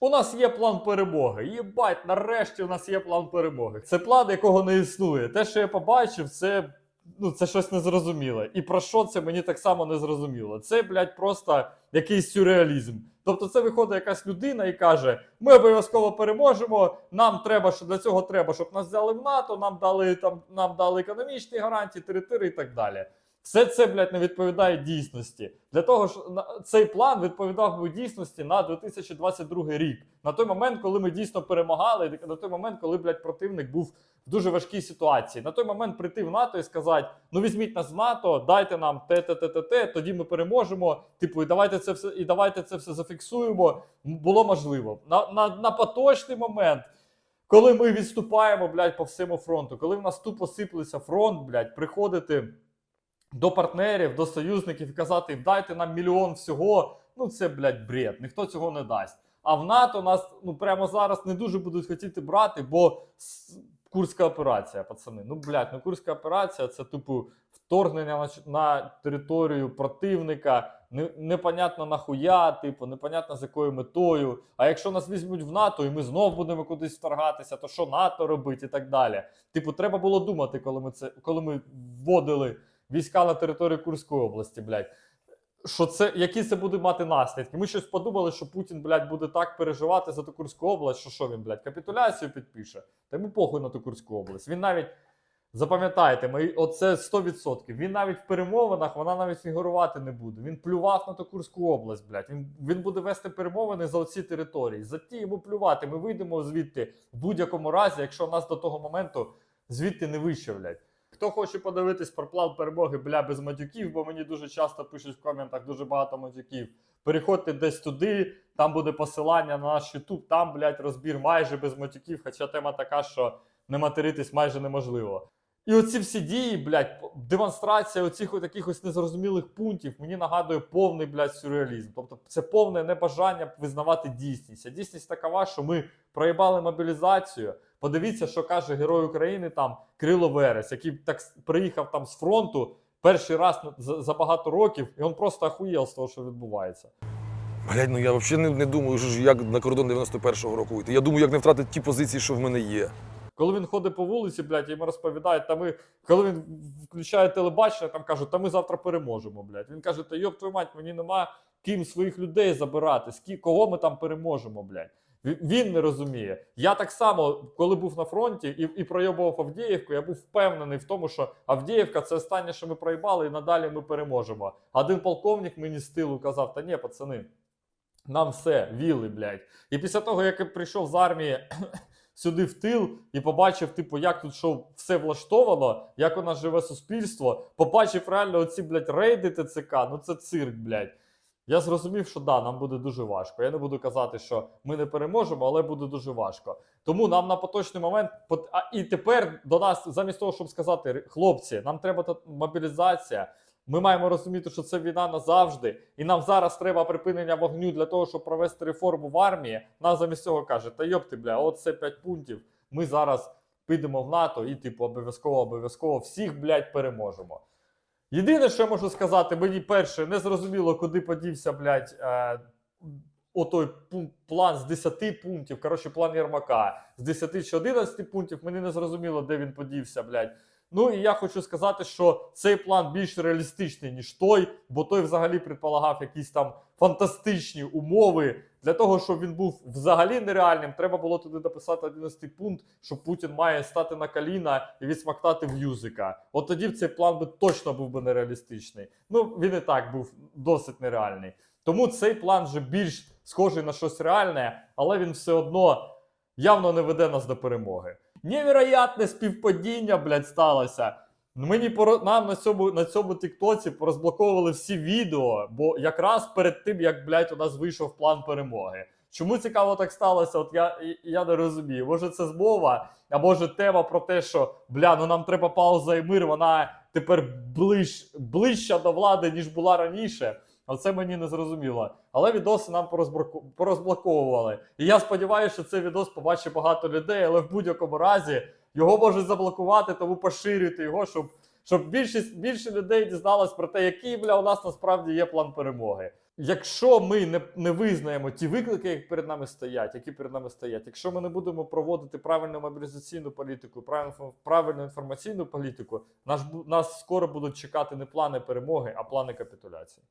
У нас є план перемоги. Єбать, нарешті у нас є план перемоги. Це план, якого не існує. Те, що я побачив, це. Ну, це щось незрозуміле. І про що це мені так само не зрозуміло. Це, блядь, просто якийсь сюрреалізм. Тобто, це виходить якась людина і каже: ми обов'язково переможемо. Нам треба, що для цього треба, щоб нас взяли в НАТО, нам дали там, нам дали економічні гарантії, території і так далі. Все це, блядь, не відповідає дійсності. Для того на- цей план відповідав би дійсності на 2022 рік, на той момент, коли ми дійсно перемагали, на той момент, коли, блядь, противник був в дуже важкій ситуації. На той момент прийти в НАТО і сказати: ну візьміть нас в НАТО, дайте нам те, те, те, те, те, тоді ми переможемо. Типу, і давайте це все, і давайте це все зафіксуємо. Було можливо. На, на, на поточний момент. Коли ми відступаємо, блядь, по всьому фронту, коли в нас тупо сиплеться фронт, блядь, приходити до партнерів, до союзників і казати, дайте нам мільйон всього. Ну це, блядь, бред. Ніхто цього не дасть. А в НАТО нас ну прямо зараз не дуже будуть хотіти брати, бо Курська операція, пацани. Ну, блядь, ну Курська операція це типу вторгнення на, на територію противника. Не, непонятно нахуя, типу, непонятно з якою метою. А якщо нас візьмуть в НАТО, і ми знов будемо кудись вторгатися, то що НАТО робить і так далі. Типу, треба було думати, коли ми це коли ми вводили війська на територію Курської області, блядь. Що це, які це буде мати наслідки? Ми щось подумали, що Путін, блядь, буде так переживати за ту Курську область, що що він, блядь, капітуляцію підпише. Та йому похуй на ту Курську область. Він навіть, запам'ятайте, ми, оце 100%. Він навіть в перемовинах, вона навіть фігурувати не буде. Він плював на ту Курську область, блядь. Він, він буде вести перемовини за оці території. За ті йому плювати. Ми вийдемо звідти в будь-якому разі, якщо нас до того моменту звідти не вищавлять. Хто хоче подивитись про план перемоги, бля, без матюків, бо мені дуже часто пишуть в коментах дуже багато матюків. Переходьте десь туди, там буде посилання на наш YouTube, там, блядь, розбір майже без матюків, хоча тема така, що не материтись майже неможливо. І оці всі дії, блядь, демонстрація оцих от якихось незрозумілих пунктів мені нагадує повний, блядь, сюрреалізм. Тобто це повне небажання визнавати дійсність. А дійсність такова, що ми проїбали мобілізацію. Подивіться, що каже герой України там Крило Верес, який так приїхав там з фронту перший раз за, багато років, і він просто ахуєл з того, що відбувається. Блядь, ну я взагалі не, не думаю, як на кордон 91-го року вийти. Я думаю, як не втратити ті позиції, що в мене є. Коли він ходить по вулиці, блядь, йому розповідають, та ми, коли він включає телебачення, там кажуть, та ми завтра переможемо, блядь. Він каже, та йоп твою мать, мені нема ким своїх людей забирати, з кого ми там переможемо, блядь. Він не розуміє. Я так само, коли був на фронті і, і пройобував Авдіївку, я був впевнений в тому, що Авдіївка це останнє, що ми проїбали, і надалі ми переможемо. Один полковник мені з тилу казав: та ні, пацани, нам все, віли, блядь. І після того, як я прийшов з армії сюди в тил і побачив, типу, як тут що все влаштовано, як у нас живе суспільство, побачив реально оці, блядь, рейди ТЦК, ну це цирк, блядь. Я зрозумів, що да, нам буде дуже важко. Я не буду казати, що ми не переможемо, але буде дуже важко. Тому нам на поточний момент а і тепер до нас, замість того, щоб сказати, хлопці, нам треба мобілізація. Ми маємо розуміти, що це війна назавжди, і нам зараз треба припинення вогню для того, щоб провести реформу в армії. Нам замість цього каже, та йопти, бля, от це 5 пунктів. Ми зараз підемо в НАТО і, типу, обов'язково, обов'язково всіх, блядь, переможемо. Єдине, що я можу сказати, мені перше не зрозуміло, куди подівся, блядь, е, отой план з 10 пунктів. Коротше, план Єрмака з 10 чи 11 пунктів. Мені не зрозуміло, де він подівся, блядь. Ну і я хочу сказати, що цей план більш реалістичний, ніж той, бо той взагалі предполагав якісь там фантастичні умови. Для того, щоб він був взагалі нереальним, треба було туди написати 11 пункт, що Путін має стати на коліна і відсмактати в юзика. От тоді б цей план би точно був би нереалістичний. Ну, він і так був досить нереальний. Тому цей план вже більш схожий на щось реальне, але він все одно явно не веде нас до перемоги. Невероятне співпадіння, блядь, сталося. Мені поро... нам на цьому на цьому тіктоці порозблоковували всі відео, бо якраз перед тим, як блядь, у нас вийшов план перемоги. Чому цікаво так сталося? От я, я не розумію. Може, це змова, а може тема про те, що бля, ну нам треба пауза і мир, вона тепер ближ, ближча до влади, ніж була раніше. Оце мені не зрозуміло. Але відоси нам порозблоковували. І я сподіваюся, що цей відос побачить багато людей, але в будь-якому разі його можуть заблокувати, тому поширюйте його, щоб, щоб більшість, більше людей дізналось про те, який бля у нас насправді є план перемоги. Якщо ми не, не визнаємо ті виклики, які перед нами стоять, які перед нами стоять, якщо ми не будемо проводити правильну мобілізаційну політику, правильну, інформаційну політику, наш, нас скоро будуть чекати не плани перемоги, а плани капітуляції.